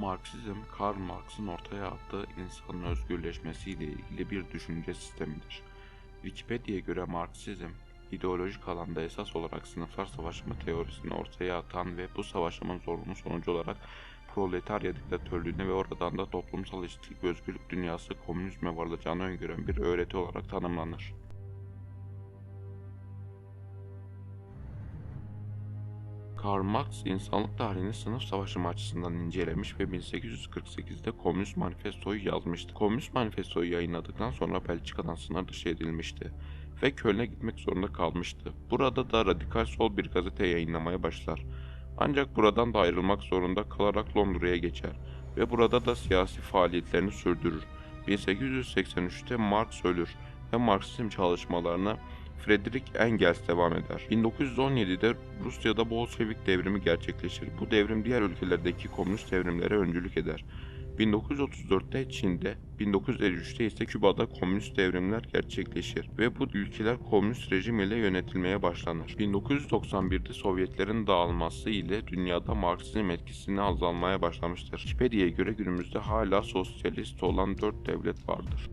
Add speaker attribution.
Speaker 1: Marksizm, Karl Marx'ın ortaya attığı insanın özgürleşmesiyle ilgili bir düşünce sistemidir. Wikipedia'ya göre Marksizm, ideolojik alanda esas olarak sınıflar savaşımı teorisini ortaya atan ve bu savaşımın zorunlu sonucu olarak proletarya diktatörlüğüne ve oradan da toplumsal eşitlik özgürlük dünyası komünizme varılacağını öngören bir öğreti olarak tanımlanır. Karl Marx insanlık tarihini sınıf savaşımı açısından incelemiş ve 1848'de Komünist Manifesto'yu yazmıştı. Komünist Manifesto'yu yayınladıktan sonra Belçika'dan sınır dışı edilmişti ve Köln'e gitmek zorunda kalmıştı. Burada da radikal sol bir gazete yayınlamaya başlar. Ancak buradan da ayrılmak zorunda kalarak Londra'ya geçer ve burada da siyasi faaliyetlerini sürdürür. 1883'te Marx ölür ve Marksizm çalışmalarına Friedrich Engels devam eder. 1917'de Rusya'da Bolşevik devrimi gerçekleşir. Bu devrim diğer ülkelerdeki komünist devrimlere öncülük eder. 1934'te Çin'de, 1953'te ise Küba'da komünist devrimler gerçekleşir ve bu ülkeler komünist rejim ile yönetilmeye başlanır. 1991'de Sovyetlerin dağılması ile dünyada Marksizm etkisini azalmaya başlamıştır. Wikipedia'ya göre günümüzde hala sosyalist olan 4 devlet vardır.